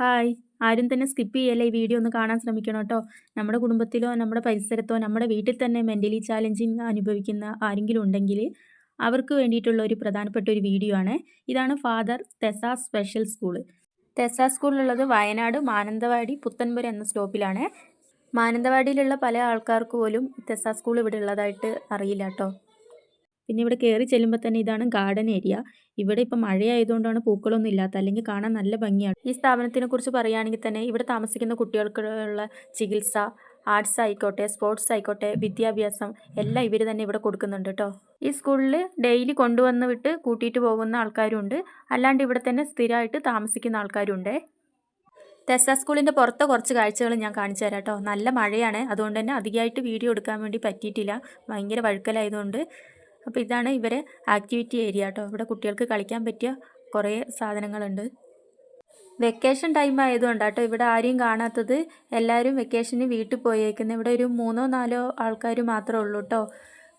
Hi. ആരും തന്നെ skip ചെയ്യല്ലേ ഈ വീഡിയോ ഒന്ന് കാണാൻ ശ്രമിക്കണം കേട്ടോ. നമ്മുടെ കുടുംബത്തിലോ നമ്മുടെ പരിസരത്തോ നമ്മുടെ വീട്ടിൽ തന്നെ മെന്റലി ചാലഞ്ചിങ് അനുഭവിക്കുന്ന ആരെങ്കിലും ഉണ്ടെങ്കിൽ അവർക്ക് വേണ്ടിയിട്ടുള്ള ഒരു പ്രധാനപ്പെട്ട ഒരു വീഡിയോ ആണ്. ഇതാണ് ഫാദർ തെസ സ്പെഷ്യൽ സ്കൂൾ തെസ സ്കൂളിലുള്ളത് വയനാട് മാനന്തവാടി പുത്തൻപുര എന്ന സ്റ്റോപ്പിലാണ്. മാനന്തവാടിയിലുള്ള പല ആൾക്കാർക്ക് പോലും തെസ സ്കൂൾ ഇവിടെ ഉള്ളതായിട്ട് അറിയില്ല കേട്ടോ. പിന്നെ ഇവിടെ കയറി ചെല്ലുമ്പോൾ തന്നെ ഇതാണ് ഗാർഡൻ ഏരിയ ഇവിടെ ഇപ്പം മഴയായതുകൊണ്ടാണ് പൂക്കളൊന്നും ഇല്ലാത്ത അല്ലെങ്കിൽ കാണാൻ നല്ല ഭംഗിയാണ്. ഈ സ്ഥാപനത്തിനെ കുറിച്ച് പറയുകയാണെങ്കിൽ തന്നെ ഇവിടെ താമസിക്കുന്ന കുട്ടികൾക്കുള്ള ചികിത്സ ആർട്സ് ആയിക്കോട്ടെ സ്പോർട്സ് ആയിക്കോട്ടെ വിദ്യാഭ്യാസം എല്ലാം ഇവർ തന്നെ ഇവിടെ കൊടുക്കുന്നുണ്ട് കേട്ടോ. ഈ സ്കൂളിൽ ഡെയിലി കൊണ്ടുവന്ന് വിട്ട് കൂട്ടിയിട്ട് പോകുന്ന ആൾക്കാരുണ്ട്. അല്ലാണ്ട് ഇവിടെ തന്നെ സ്ഥിരമായിട്ട് താമസിക്കുന്ന ആൾക്കാരുണ്ട്. ടെസ സ്കൂളിന്റെ പുറത്തെ കുറച്ച് കാഴ്ചകൾ ഞാൻ കാണിച്ചു തരാം കേട്ടോ. നല്ല മഴയാണ്. അതുകൊണ്ട് തന്നെ അധികമായിട്ട് വീഡിയോ എടുക്കാൻ വേണ്ടി പറ്റിയിട്ടില്ല. ഭയങ്കര വഴുക്കലായതുകൊണ്ട് അപ്പോൾ ഇതാണ് ഇവരെ ആക്ടിവിറ്റി ഏരിയ കേട്ടോ ഇവിടെ കുട്ടികൾക്ക് കളിക്കാൻ പറ്റിയ കുറേ സാധനങ്ങളുണ്ട്. വെക്കേഷൻ ടൈം ആയതുകൊണ്ട് കേട്ടോ ഇവിടെ ആരെയും കാണാത്തത്. എല്ലാവരും വെക്കേഷന് വീട്ടിൽ പോയേക്കുന്നത് ഇവിടെ ഒരു മൂന്നോ നാലോ ആൾക്കാർ മാത്രമേ ഉള്ളൂ കേട്ടോ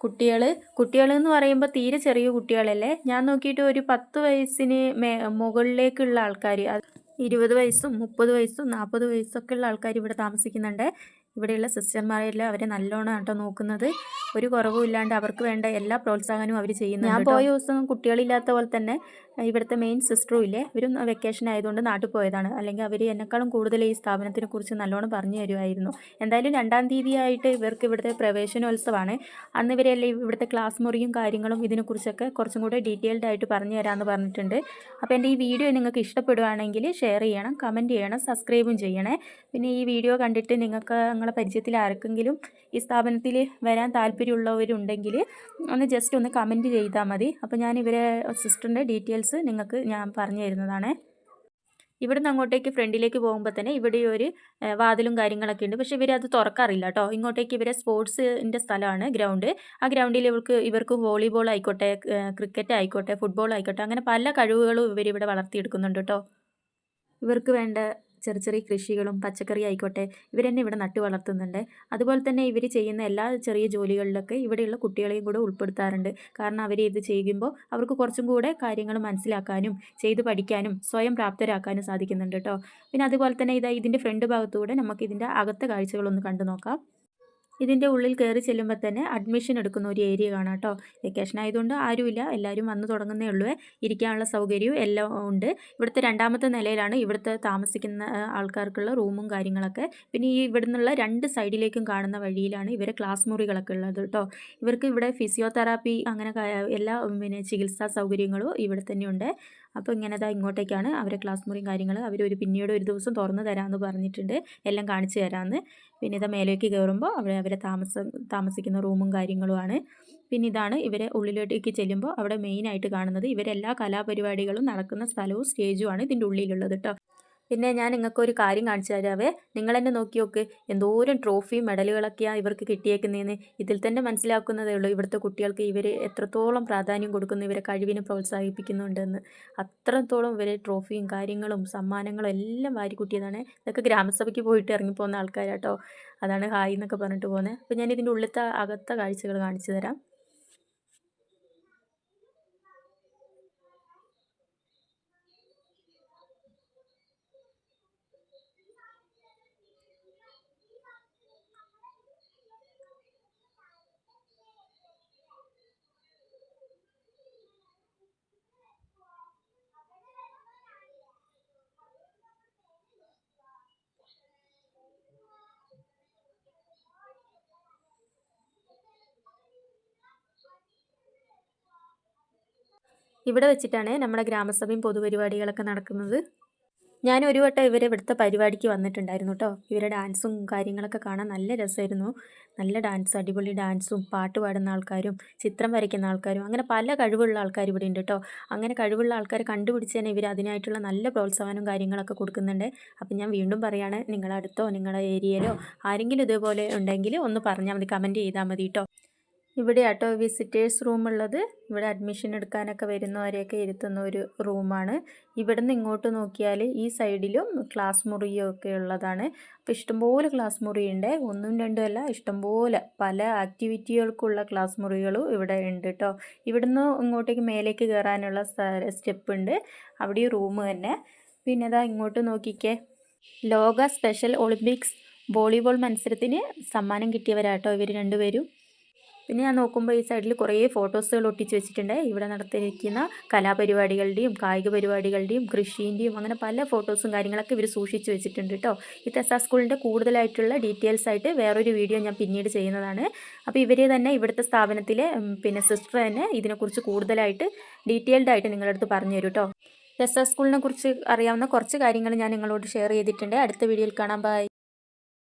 കുട്ടികൾ കുട്ടികൾ എന്ന് പറയുമ്പോൾ തീരെ ചെറിയ കുട്ടികളല്ലേ? ഞാൻ നോക്കിയിട്ട് ഒരു പത്ത് വയസ്സിന് മേ മുകളിലേക്കുള്ള ആൾക്കാർ ഇരുപത് വയസ്സും മുപ്പത് വയസ്സും നാൽപ്പത് വയസ്സൊക്കെ ഉള്ള ആൾക്കാർ ഇവിടെ താമസിക്കുന്നുണ്ട്. ഇവിടെയുള്ള സിസ്റ്റർമാരെല്ലാം അവരെ നല്ലോണം കേട്ടോ നോക്കുന്നത്. ഒരു കുറവും ഇല്ലാണ്ട് അവർക്ക് വേണ്ട എല്ലാ പ്രോത്സാഹനവും അവർ ചെയ്യുന്നു ഞാൻ പോയ ദിവസം കുട്ടികളില്ലാത്ത പോലെ തന്നെ ഇവിടുത്തെ മെയിൻ സിസ്റ്ററും ഇല്ലേ? ഇവരും വെക്കേഷൻ ആയതുകൊണ്ട് നാട്ടിൽ പോയതാണ്. അല്ലെങ്കിൽ അവർ എന്നെക്കാളും കൂടുതൽ ഈ സ്ഥാപനത്തിനെ കുറിച്ച് നല്ലോണം പറഞ്ഞു തരുമായിരുന്നു. എന്തായാലും രണ്ടാം തീയതി ആയിട്ട് ഇവർക്ക് ഇവിടുത്തെ പ്രവേശനോത്സവമാണ്. അന്ന് ഇവരെല്ലാം ഇവിടുത്തെ ക്ലാസ് മുറിയും കാര്യങ്ങളും ഇതിനെക്കുറിച്ചൊക്കെ കുറച്ചും കൂടെ ഡീറ്റെയിൽഡ് ആയിട്ട് പറഞ്ഞു തരാമെന്ന് പറഞ്ഞിട്ടുണ്ട്. അപ്പോൾ എന്റെ ഈ വീഡിയോ നിങ്ങൾക്ക് ഇഷ്ടപ്പെടുകയാണെങ്കിൽ ഷെയർ ചെയ്യണം കമന്റ് ചെയ്യണം സബ്സ്ക്രൈബും ചെയ്യണേ. പിന്നെ ഈ വീഡിയോ കണ്ടിട്ട് നിങ്ങൾക്ക് നിങ്ങളെ പരിചയത്തിൽ ആർക്കെങ്കിലും ഈ സ്ഥാപനത്തിൽ വരാൻ താല്പര്യമുള്ളവരുണ്ടെങ്കിൽ ഒന്ന് ജസ്റ്റ് ഒന്ന് കമന്റ് ചെയ്താൽ മതി. അപ്പോൾ ഞാൻ ഇവരെ സിസ്റ്ററിന്റെ ഡീറ്റെയിൽസ് നിങ്ങൾക്ക് ഞാൻ പറഞ്ഞു തരുന്നതാണ്. ഇവിടുന്ന് അങ്ങോട്ടേക്ക് ഫ്രണ്ടിലേക്ക് പോകുമ്പോൾ തന്നെ ഇവിടെ ഒരു വാതിലും കാര്യങ്ങളൊക്കെ ഉണ്ട്. പക്ഷേ ഇവരത് തുറക്കാറില്ല കേട്ടോ. ഇങ്ങോട്ടേക്ക് ഇവരെ സ്പോർട്സിന്റെ സ്ഥലമാണ് ഗ്രൗണ്ട്. ആ ഗ്രൗണ്ടിൽ ഇവർക്ക് ഇവർക്ക് വോളിബോൾ ആയിക്കോട്ടെ ക്രിക്കറ്റ് ആയിക്കോട്ടെ ഫുട്ബോൾ ആയിക്കോട്ടെ അങ്ങനെ പല കഴിവുകളും ഇവരിവിടെ വളർത്തിയെടുക്കുന്നുണ്ട് കേട്ടോ. ഇവർക്ക് വേണ്ട ചെറിയ ചെറിയ കൃഷികളും പച്ചക്കറി ആയിക്കോട്ടെ ഇവർ തന്നെ ഇവിടെ നട്ടു വളർത്തുന്നുണ്ട്. അതുപോലെ തന്നെ ഇവർ ചെയ്യുന്ന എല്ലാ ചെറിയ ജോലികളിലൊക്കെ ഇവിടെയുള്ള കുട്ടികളെയും കൂടെ ഉൾപ്പെടുത്താറുണ്ട്. കാരണം അവർ ഇത് ചെയ്യുമ്പോൾ അവർക്ക് കുറച്ചും കൂടെ കാര്യങ്ങൾ മനസ്സിലാക്കാനും ചെയ്ത് പഠിക്കാനും സ്വയം പ്രാപ്തരാക്കാനും സാധിക്കുന്നുണ്ട് കേട്ടോ. പിന്നെ അതുപോലെ തന്നെ ഇതാ ഇതിന്റെ ഫ്രണ്ട് ഭാഗത്തൂടെ നമുക്ക് ഇതിന്റെ അകത്തെ കാഴ്ചകളൊന്ന് കണ്ടു നോക്കാം. ഇതിന്റെ ഉള്ളിൽ കയറി ചെല്ലുമ്പോൾ തന്നെ അഡ്മിഷൻ എടുക്കുന്ന ഒരു ഏരിയ കാണാം കേട്ടോ വെക്കേഷൻ ആയതുകൊണ്ട് ആരുമില്ല എല്ലാവരും വന്ന് തുടങ്ങുന്നേ ഉള്ളൂ. ഇരിക്കാനുള്ള സൗകര്യവും എല്ലാം ഉണ്ട്. ഇവിടുത്തെ രണ്ടാമത്തെ നിലയിലാണ് ഇവിടുത്തെ താമസിക്കുന്ന ആൾക്കാർക്കുള്ള റൂമും കാര്യങ്ങളൊക്കെ. പിന്നെ ഈ ഇവിടുന്നുള്ള രണ്ട് സൈഡിലേക്കും കാണുന്ന വഴിയിലാണ് ഇവരെ ക്ലാസ് മുറികളൊക്കെ ഉള്ളത് കേട്ടോ ഇവർക്ക് ഇവിടെ ഫിസിയോതെറാപ്പി അങ്ങനെ എല്ലാ പിന്നെ ചികിത്സാ സൗകര്യങ്ങളും ഇവിടെ തന്നെയുണ്ട്. അപ്പോൾ ഇങ്ങനെ ഇതാ ഇങ്ങോട്ടേക്കാണ് അവരെ ക്ലാസ് മുറിയും കാര്യങ്ങൾ അവർ ഒരു പിന്നീട് ഒരു ദിവസം തുറന്നു തരാമെന്ന് പറഞ്ഞിട്ടുണ്ട്. എല്ലാം കാണിച്ചു തരാമെന്ന്. പിന്നെ ഇതാ മേലേക്ക് കയറുമ്പോൾ അവിടെ അവരെ താമസം താമസിക്കുന്ന റൂമും കാര്യങ്ങളുമാണ്. പിന്നെ ഇതാണ് ഇവരെ ഉള്ളിലോട്ടേക്ക് ചെല്ലുമ്പോൾ അവിടെ മെയിനായിട്ട് കാണുന്നത്. ഇവരെല്ലാ കലാപരിപാടികളും നടക്കുന്ന സ്ഥലവും സ്റ്റേജുമാണ് ഇതിന്റെ ഉള്ളിലുള്ളത് കേട്ടോ പിന്നെ ഞാൻ നിങ്ങൾക്കൊരു കാര്യം കാണിച്ചു തരാവേ. നിങ്ങൾ തന്നെ നോക്കി നോക്ക്. എന്തോരം ട്രോഫിയും മെഡലുകളൊക്കെയാണ് ഇവർക്ക് കിട്ടിയേക്കുന്നതെന്ന് ഇതിൽ തന്നെ മനസ്സിലാക്കുന്നതേ ഉള്ളൂ. ഇവിടുത്തെ കുട്ടികൾക്ക് ഇവർ എത്രത്തോളം പ്രാധാന്യം കൊടുക്കുന്നു. ഇവരെ കഴിവിനെ പ്രോത്സാഹിപ്പിക്കുന്നുണ്ടെന്ന്. അത്രത്തോളം ഇവരെ ട്രോഫിയും കാര്യങ്ങളും സമ്മാനങ്ങളും എല്ലാം വാരിക്കൂട്ടിയതാണ് ഇതൊക്കെ ഗ്രാമസഭയ്ക്ക് പോയിട്ട് ഇറങ്ങിപ്പോകുന്ന ആൾക്കാരാട്ടോ. അതാണ് ഹായ് എന്നൊക്കെ പറഞ്ഞിട്ട് പോകുന്നത്. അപ്പോൾ ഞാൻ ഇതിന്റെ ഉള്ളിലത്തെ അകത്ത കാഴ്ചകൾ കാണിച്ചു തരാം. ഇവിടെ വെച്ചിട്ടാണ് നമ്മുടെ ഗ്രാമസഭയും പൊതുപരിപാടികളൊക്കെ നടക്കുന്നത്. ഞാൻ ഒരു വട്ടം ഇവരെ ഇവിടുത്തെ പരിപാടിക്ക് വന്നിട്ടുണ്ടായിരുന്നു കേട്ടോ ഇവരെ ഡാൻസും കാര്യങ്ങളൊക്കെ കാണാൻ നല്ല രസമായിരുന്നു. നല്ല ഡാൻസ് അടിപൊളി ഡാൻസും പാട്ട് പാടുന്ന ആൾക്കാരും ചിത്രം വരയ്ക്കുന്ന ആൾക്കാരും അങ്ങനെ പല കഴിവുള്ള ആൾക്കാർ ഇവിടെ ഉണ്ട് കേട്ടോ അങ്ങനെ കഴിവുള്ള ആൾക്കാരെ കണ്ടുപിടിച്ച് തന്നെ ഇവർ അതിനായിട്ടുള്ള നല്ല പ്രോത്സാഹനവും കാര്യങ്ങളൊക്കെ കൊടുക്കുന്നുണ്ട്. അപ്പം ഞാൻ വീണ്ടും പറയുകയാണ് നിങ്ങളടുത്തോ നിങ്ങളുടെ ഏരിയയിലോ ആരെങ്കിലും ഇതുപോലെ ഉണ്ടെങ്കിൽ ഒന്ന് പറഞ്ഞാൽ മതി കമന്റ് ചെയ്താൽ മതി കേട്ടോ ഇവിടെ ആട്ടോ വിസിറ്റേഴ്സ് റൂം ഉള്ളത്. ഇവിടെ അഡ്മിഷൻ എടുക്കാനൊക്കെ വരുന്നവരെയൊക്കെ ഇരുത്തുന്ന ഒരു റൂമാണ് നിന്ന് ഇങ്ങോട്ട് നോക്കിയാൽ ഈ സൈഡിലും ക്ലാസ് മുറിയും ഒക്കെ ഉള്ളതാണ്. അപ്പോൾ ഇഷ്ടംപോലെ ക്ലാസ് മുറിയുണ്ട്. ഒന്നും രണ്ടും അല്ല ഇഷ്ടംപോലെ പല ആക്ടിവിറ്റികൾക്കുള്ള ക്ലാസ് മുറികളും ഇവിടെ ഉണ്ട് കേട്ടോ ഇവിടുന്ന് ഇങ്ങോട്ടേക്ക് മേലേക്ക് കയറാനുള്ള സ്റ്റെപ്പ് ഉണ്ട്. അവിടെ റൂം തന്നെ. പിന്നെ ഇതാ ഇങ്ങോട്ട് നോക്കിക്കേ. ലോക സ്പെഷ്യൽ ഒളിമ്പിക്സ് വോളിബോൾ മത്സരത്തിന് സമ്മാനം കിട്ടിയവരാട്ടോ ഇവർ രണ്ടുപേരും. പിന്നെ ഞാൻ നോക്കുമ്പോൾ ഈ സൈഡിൽ കുറേ ഫോട്ടോസുകൾ ഒട്ടിച്ച് വെച്ചിട്ടുണ്ട്. ഇവിടെ നടത്തിയിരിക്കുന്ന കലാപരിപാടികളുടെയും കായിക പരിപാടികളുടെയും കൃഷീന്റെയും അങ്ങനെ പല ഫോട്ടോസും കാര്യങ്ങളൊക്കെ ഇവർ സൂക്ഷിച്ച് വെച്ചിട്ടുണ്ട് കേട്ടോ ഈ തെസ സ്കൂളിന്റെ കൂടുതലായിട്ടുള്ള ഡീറ്റെയിൽസ് ആയിട്ട് വേറൊരു വീഡിയോ ഞാൻ പിന്നീട് ചെയ്യുന്നതാണ്. അപ്പോൾ ഇവരെ തന്നെ ഇവിടുത്തെ സ്ഥാപനത്തിലെ പിന്നെ സിസ്റ്റർ തന്നെ ഇതിനെക്കുറിച്ച് കൂടുതലായിട്ട് ഡീറ്റെയിൽഡ് ആയിട്ട് നിങ്ങളുടെ പറഞ്ഞു തരും കേട്ടോ തെസ സ്കൂളിനെ കുറിച്ച് അറിയാവുന്ന കുറച്ച് കാര്യങ്ങൾ ഞാൻ നിങ്ങളോട് ഷെയർ ചെയ്തിട്ടുണ്ട്. അടുത്ത വീഡിയോയിൽ കാണാം. ബൈ.